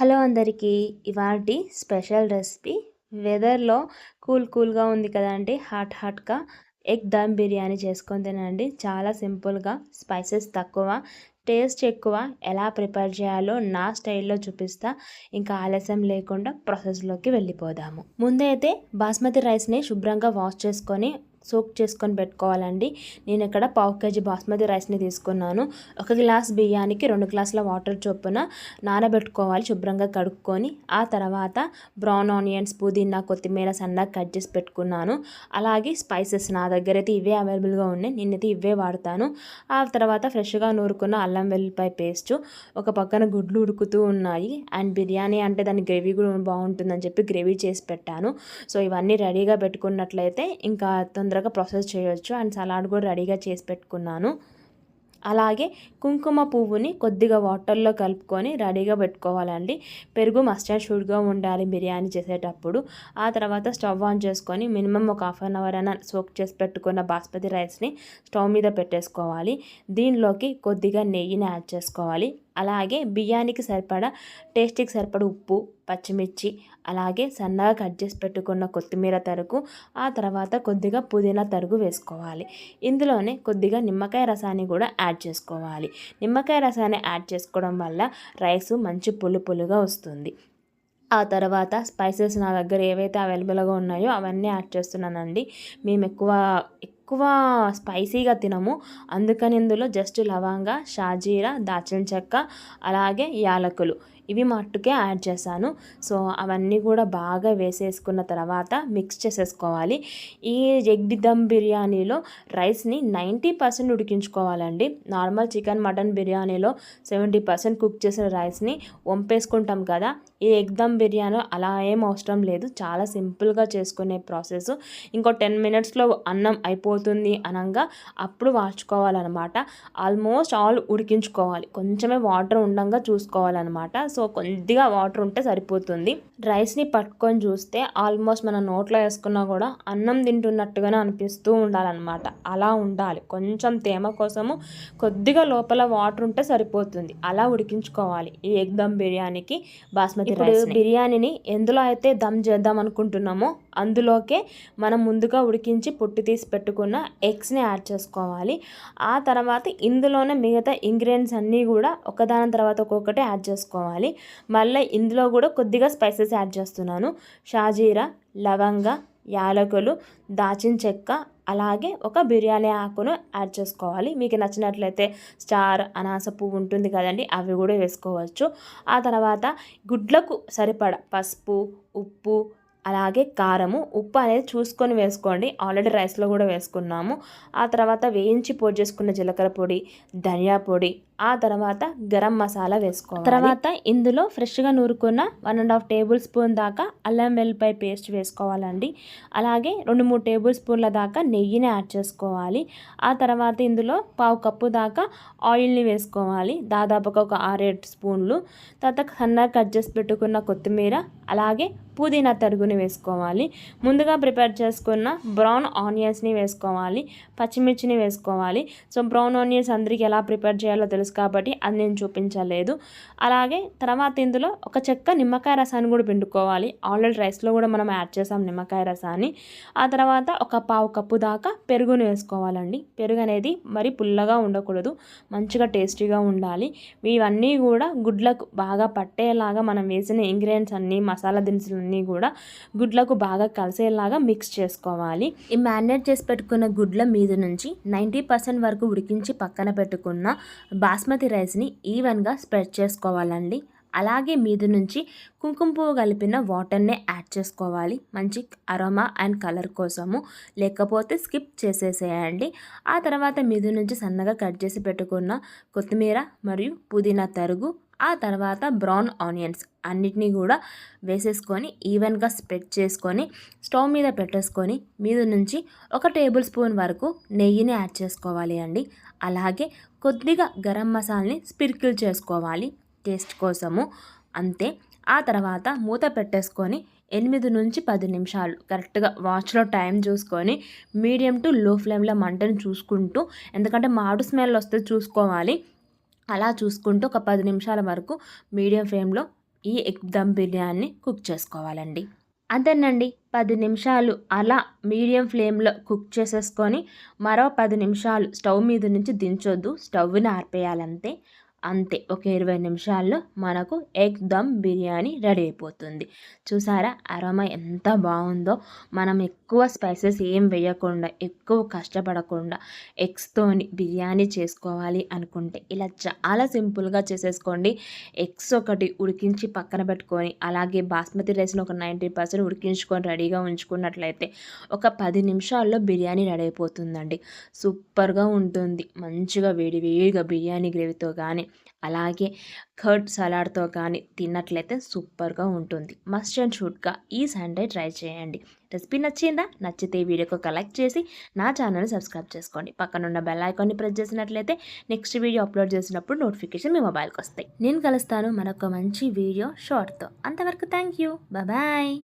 Hello అందరికీ. ఇవాటి special recipe. వెదర్లో cool కూల్గా ఉంది కదండి హాట్ హాట్గా ఎగ్ దమ్ బిర్యానీ చేసుకొని తినండి. చాలా సింపుల్గా స్పైసెస్ తక్కువ టేస్ట్ ఎక్కువ. ఎలా ప్రిపేర్ చేయాలో నా స్టైల్లో చూపిస్తా. ఇంకా ఆలస్యం లేకుండా ప్రాసెస్లోకి వెళ్ళిపోదాము. ముందైతే బాస్మతి రైస్ని శుభ్రంగా వాష్ చేసుకొని సోక్ చేసుకొని పెట్టుకోవాలండి. నేను ఇక్కడ పావు కేజీ బాస్మతి రైస్ని తీసుకున్నాను. ఒక గ్లాస్ బియ్యానికి రెండు గ్లాసుల వాటర్ చొప్పున నానబెట్టుకోవాలి శుభ్రంగా కడుక్కొని. ఆ తర్వాత బ్రౌన్ ఆనియన్స్ పుదీనా కొత్తిమీర సన్నగా కట్ చేసి పెట్టుకున్నాను. అలాగే స్పైసెస్ నా దగ్గర అయితే ఇవే అవైలబుల్గా ఉన్నాయి. నేనైతే ఇవే వాడతాను. ఆ తర్వాత ఫ్రెష్గా నూరుకున్న అల్లం వెల్లిపాయ పేస్ట్ ఒక పక్కన గుడ్లు ఉడుకుతూ ఉన్నాయి. అండ్ బిర్యానీ అంటే దాని గ్రేవీ కూడా బాగుంటుందని చెప్పి గ్రేవీ చేసి పెట్టాను. సో ఇవన్నీ రెడీగా పెట్టుకున్నట్లయితే ఇంకా తొందరగా ప్రాసెస్ చేయొచ్చు. అండ్ సలాడ్ కూడా రెడీగా చేసి పెట్టుకున్నాను. అలాగే కుంకుమ పువ్వుని కొద్దిగా వాటర్లో కలుపుకొని రెడీగా పెట్టుకోవాలండి. పెరుగు మస్టర్డ్ షూడ్గా ఉండాలి బిర్యానీ చేసేటప్పుడు. ఆ తర్వాత స్టవ్ ఆన్ చేసుకొని మినిమం ఒక హాఫ్ అన్ అవర్ అయినా సోక్ చేసి పెట్టుకున్న బాస్మతి రైస్ని స్టవ్ మీద పెట్టేసుకోవాలి. దీనిలోకి కొద్దిగా నెయ్యిని యాడ్ చేసుకోవాలి. అలాగే బియ్యానికి సరిపడా టేస్ట్కి సరిపడ ఉప్పు పచ్చిమిర్చి అలాగే సన్నగా కట్ చేసి పెట్టుకున్న కొత్తిమీర తరుగు ఆ తర్వాత కొద్దిగా పుదీనా తరుగు వేసుకోవాలి. ఇందులోనే కొద్దిగా నిమ్మకాయ రసాన్ని కూడా యాడ్ చేసుకోవాలి. నిమ్మకాయ రసాన్ని యాడ్ చేసుకోవడం వల్ల రైస్ మంచి పులు పులుగా వస్తుంది. ఆ తర్వాత స్పైసెస్ నా దగ్గర ఏవైతే అవైలబుల్గా ఉన్నాయో అవన్నీ యాడ్ చేస్తున్నానండి. మేము ఎక్కువ ఎక్కువ స్పైసీగా తినము. అందుకని ఇందులో జస్ట్ లవంగా షాజీరా దాచిన చెక్క అలాగే యాలకులు. ఇవి మట్టుకే యాడ్ చేశాను. సో అవన్నీ కూడా బాగా వేసేసుకున్న తర్వాత మిక్స్ చేసేసుకోవాలి. ఈ ఎగ్ దమ్ బిర్యానీలో రైస్ని నైంటీ పర్సెంట్ ఉడికించుకోవాలండి. నార్మల్ చికెన్ మటన్ బిర్యానీలో సెవెంటీ పర్సెంట్ కుక్ చేసిన రైస్ని వంపేసుకుంటాం కదా. ఈ ఎగ్ దమ్ బిర్యానీ అలా ఏం అవసరం లేదు. చాలా సింపుల్గా చేసుకునే ప్రాసెస్. ఇంకో టెన్ మినిట్స్లో అన్నం అయిపోతుంది అనగా అప్పుడు వాల్చుకోవాలన్నమాట ఆల్మోస్ట్ ఆల్ ఉడికించుకోవాలి. కొంచెమే వాటర్ ఉండగా చూసుకోవాలన్నమాట. సో సో కొద్దిగా వాటర్ ఉంటే సరిపోతుంది. రైస్ని పట్టుకొని చూస్తే ఆల్మోస్ట్ మన నోట్లో వేసుకున్నా కూడా అన్నం తింటున్నట్టుగానే అనిపిస్తూ ఉండాలన్నమాట. అలా ఉండాలి. కొంచెం తేమ కోసము కొద్దిగా లోపల వాటర్ ఉంటే సరిపోతుంది. అలా ఉడికించుకోవాలి. ఈ ఎగ్ దమ్ బిర్యానీకి బాస్మతి రైస్ బిర్యానీని ఎందులో అయితే దమ్ చేద్దాం అనుకుంటున్నామో అందులోకే మనం ముందుగా ఉడికించి పొట్టు తీసి పెట్టుకున్న ఎగ్స్ని యాడ్ చేసుకోవాలి. ఆ తర్వాత ఇందులోనే మిగతా ఇంగ్రీడియంట్స్ అన్నీ కూడా ఒకదాని తర్వాత ఒక్కొక్కటి యాడ్ చేసుకోవాలి. మళ్ళీ ఇందులో కూడా కొద్దిగా స్పైసెస్ యాడ్ చేస్తున్నాను. షాజీరా లవంగ యాలకులు దాచిన చెక్క అలాగే ఒక బిర్యానీ ఆకును యాడ్ చేసుకోవాలి. మీకు నచ్చినట్లయితే స్టార్ అనాస పువ్వు ఉంటుంది కదండి అవి కూడా వేసుకోవచ్చు. ఆ తర్వాత గుడ్లకు సరిపడ పసుపు ఉప్పు అలాగే కారము ఉప్పు అనేది చూసుకొని వేసుకోండి. ఆల్రెడీ రైస్లో కూడా వేసుకున్నాము. ఆ తర్వాత వేయించి పొడి చేసుకున్న జీలకర్ర పొడి ధనియా పొడి ఆ తర్వాత గరం మసాలా వేసుకోవాలి. తర్వాత ఇందులో ఫ్రెష్గా నూరుకున్న one and half tablespoon దాకా అల్లం వెల్లిపాయ పేస్ట్ వేసుకోవాలండి. అలాగే రెండు మూడు టేబుల్ స్పూన్ల దాకా నెయ్యిని యాడ్ చేసుకోవాలి. ఆ తర్వాత ఇందులో పావు కప్పు దాకా ఆయిల్ని వేసుకోవాలి. దాదాపుగా ఒక ఆరేడు స్పూన్లు. తర్వాత సన్నగా కట్ చేసి పెట్టుకున్న కొత్తిమీర అలాగే పుదీనా తరుగుని వేసుకోవాలి. ముందుగా ప్రిపేర్ చేసుకున్న బ్రౌన్ ఆనియన్స్ని వేసుకోవాలి. పచ్చిమిర్చిని వేసుకోవాలి. సో బ్రౌన్ ఆనియన్స్ అందరికీ ఎలా ప్రిపేర్ చేయాలో తెలుసు తెలుసు కాబట్టి అది నేను చూపించలేదు. అలాగే తర్వాత ఇందులో ఒక చెక్క నిమ్మకాయ రసాన్ని కూడా పిండుకోవాలి. ఆల్రెడీ రైస్లో కూడా మనం యాడ్ చేసాం నిమ్మకాయ రసాన్ని. ఆ తర్వాత ఒక పావు కప్పు దాకా పెరుగును వేసుకోవాలండి. పెరుగు అనేది మరి పుల్లగా ఉండకూడదు. మంచిగా టేస్టీగా ఉండాలి. ఇవన్నీ కూడా గుడ్లకు బాగా పట్టేలాగా మనం వేసిన ఇంగ్రీడియంట్స్ అన్నీ మసాలా దినుసులు అన్నీ కూడా గుడ్లకు బాగా కలిసేలాగా మిక్స్ చేసుకోవాలి. ఈ మ్యారినేట్ చేసి పెట్టుకున్న గుడ్ల మీద నుంచి నైంటీ పర్సెంట్ వరకు ఉడికించి పక్కన పెట్టుకున్న బాస్ బాస్మతి రైస్ని ఈవెన్గా స్ప్రెడ్ చేసుకోవాలండి. అలాగే మీద నుంచి కుంకుమ పువ్వు కలిపిన వాటర్నే యాడ్ చేసుకోవాలి. మంచి అరోమా అండ్ కలర్ కోసము. లేకపోతే స్కిప్ చేసేసేయండి. ఆ తర్వాత మీద నుంచి సన్నగా కట్ చేసి పెట్టుకున్న కొత్తిమీర మరియు పుదీనా తరుగు ఆ తర్వాత బ్రౌన్ ఆనియన్స్ అన్నిటినీ కూడా వేసేసుకొని ఈవెన్గా స్ప్రెడ్ చేసుకొని స్టవ్ మీద పెట్టేసుకొని మీద నుంచి ఒక టేబుల్ స్పూన్ వరకు నెయ్యిని యాడ్ చేసుకోవాలి అండి. అలాగే కొద్దిగా గరం మసాలాని స్పిర్కిల్ చేసుకోవాలి. టేస్ట్ కోసము. అంతే. ఆ తర్వాత మూత పెట్టేసుకొని ఎనిమిది నుంచి పది నిమిషాలు కరెక్ట్గా వాచ్లో టైం చూసుకొని మీడియం టు లో ఫ్లేమ్లో మంటను చూసుకుంటూ ఎందుకంటే మాడు స్మెల్ వస్తే చూసుకోవాలి. అలా చూసుకుంటూ ఒక పది నిమిషాల వరకు మీడియం ఫ్లేమ్లో ఈ ఎగ్ దమ్ బిర్యానీ కుక్ చేసుకోవాలండి. అంతేనండి. పది నిమిషాలు అలా మీడియం ఫ్లేమ్లో కుక్ చేసేసుకొని మరో పది నిమిషాలు స్టవ్ మీద నుంచి దించొద్దు. స్టవ్ని ఆర్పేయాలంతే. అంతే. ఒక ఇరవై నిమిషాల్లో మనకు ఎగ్ దమ్ బిర్యానీ రెడీ అయిపోతుంది. చూసారా? అరోమా ఎంత బాగుందో. మనం ఎక్కువ స్పైసెస్ ఏం వేయకుండా ఎక్కువ కష్టపడకుండా ఎగ్స్తోని బిర్యానీ చేసుకోవాలి అనుకుంటే ఇలా చాలా సింపుల్గా చేసేసుకోండి. ఎగ్స్ ఒకటి ఉడికించి పక్కన పెట్టుకొని అలాగే బాస్మతి రైస్ని ఒక నైంటీ పర్సెంట్ ఉడికించుకొని రెడీగా ఉంచుకున్నట్లయితే ఒక పది నిమిషాల్లో బిర్యానీ రెడీ అయిపోతుందండి. సూపర్గా ఉంటుంది. మంచిగా వేడి వేడిగా బిర్యానీ గ్రేవీతో కానీ అలాగే కర్డ్ సలాడ్తో కానీ తిన్నట్లయితే సూపర్గా ఉంటుంది. మస్ట్ అండ్ షూట్గా ఈ సండే ట్రై చేయండి. రెసిపీ నచ్చిందా? నచ్చితే వీడియోకి ఒక లైక్ చేసి నా ఛానల్ సబ్స్క్రైబ్ చేసుకోండి. పక్కనున్న బెల్ ఐకాన్ని ప్రెస్ చేసినట్లయితే నెక్స్ట్ వీడియో అప్లోడ్ చేసినప్పుడు నోటిఫికేషన్ మీ మొబైల్కి వస్తాయి. నేను కలుస్తాను మరొక మంచి వీడియో షార్ట్తో. అంతవరకు థ్యాంక్ యూ బాయ్.